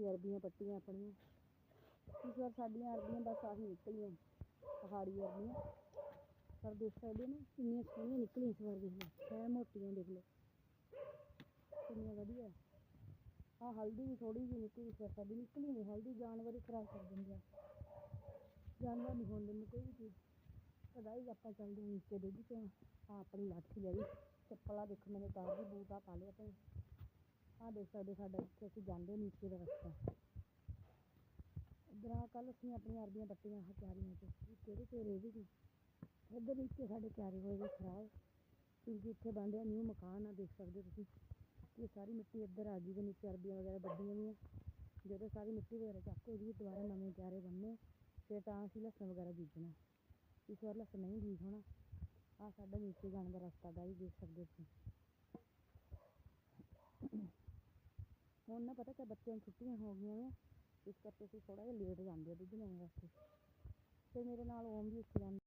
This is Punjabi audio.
ਅਸੀਂ ਅਰਬੀਆਂ ਪੱਟੀਆਂ ਆਪਣੀਆਂ। ਇਸ ਵਾਰ ਸਾਡੀਆਂ ਅਰਬੀਆਂ ਬਸ ਆਹੀ ਨਿਕਲੀਆਂ, ਪਹਾੜੀ ਅਰਬੀਆਂ। ਪਰ ਦੇਖ ਸਕਦੇ ਨਾ ਕਿੰਨੀਆਂ ਸੋਹਣੀਆਂ ਨਿਕਲੀਆਂ ਇਸ ਵਾਰ ਦੇਖ ਲਓ ਮੋਟੀਆਂ ਦੇਖ ਲਓ। ਕਿੰਨੀਆਂ ਵਧੀਆ। ਆ ਹਲਦੀ ਵੀ ਥੋੜੀ ਜਿਹੀ ਨਿਕਲੀ ਇਸ ਵਾਰ, ਸਾਡੀ ਨਿਕਲੀ ਨਹੀਂ, ਹਲਦੀ ਜਾਨਵਰ ਹੀ ਖਰਾਬ ਕਰ ਦਿੰਦੇ ਆ। ਜਾਨਵਰ ਨਹੀਂ ਹੋਣ ਦਿੰਦੇ ਕੋਈ ਵੀ ਚੀਜ਼। ਤਾਂ ਗਾਈਜ਼ ਆਪਾਂ ਚੱਲਦੇ ਹਾਂ ਨੀਚੇ ਡੇਗੀ ਤੇ ਆ ਆਪਣੀ ਲਾਠੀ ਲੈ ਗਈ ਚੱਪਲਾਂ ਦੇਖੋ ਮੈंने ਉਤਾਰ ਦੀ ਬੂਟ ਆ ਪਾ ਲਿਆ ਤੇ ਆ ਦੇਖ ਸਕਦੇ ਸਾਡਾ ਇੱਥੇ, ਅਸੀਂ ਜਾਂਦੇ ਨੀਚੇ ਦਾ ਰਸਤਾ। ਇੱਧਰ ਕੱਲ ਅਸੀਂ ਆਪਣੀਆਂ ਅਰਬੀਆਂ ਪੱਟੀਆਂ, ਆਹ ਕਿਆਰੀਆਂ 'ਚ ਇਹ ਕਿਹੜੇ ਤੇ ਰਹਿ ਇੱਧਰ ਨੀਚੇ ਸਾਡੇ ਕਿਆਰੇ ਹੋਏ ਵੇ ਖਰਾਬ। ਕਿਉਂਕਿ ਇੱਥੇ ਬਣ ਰਿਹਾ ਨਿਊ ਮਕਾਨ ਆ, ਦੇਖ ਸਕਦੇ ਹੋ ਤੁਸੀਂ। ਇਹ ਸਾਰੀ ਮਿੱਟੀ ਇੱਧਰ ਆ ਗਈ ਤੇ ਨੀਚੇ ਅਰਬੀਆਂ ਵਗੈਰਾ ਵੱਡੀਆਂ ਵੀ ਆ। ਜਦੋਂ ਸਾਰੀ ਮਿੱਟੀ ਵਗੈਰਾ ਚੱਕ ਹੋ ਗਈ ਦੁਬਾਰਾ ਨਵੇਂ ਕਿਆਰੇ ਬਣਨੇ, ਫਿਰ ਤਾਂ ਅਸੀਂ ਲਸਣ ਵਗੈਰਾ ਬੀਜਣਾ। ਇਸ ਵਾਰ ਲਸਣ ਨਹੀਂ ਬੀਜ ਹੋਣਾ। ਆ ਸਾਡਾ ਨੀਚੇ ਜਾਣ ਦਾ ਰਸਤਾ ਗਾਈ ਦੇਖ ਸਕਦੇ ਹੋ ਤੁਸੀਂ। ਹੁਣ ਨਾ ਪਤਾ ਕਿ ਬੱਚਿਆਂ ਨੂੰ ਛੁੱਟੀਆਂ ਹੋ ਗਈਆਂ ਨੇ, ਇਸ ਕਰਕੇ ਅਸੀਂ ਥੋੜ੍ਹਾ ਜਿਹਾ ਲੇਟ ਜਾਂਦੇ ਆ ਦੁੱਧ ਲੈਣ ਵਾਸਤੇ। ਅਤੇ ਮੇਰੇ ਨਾਲ ਓਮ ਵੀ ਉੱਥੇ ਜਾਂਦਾ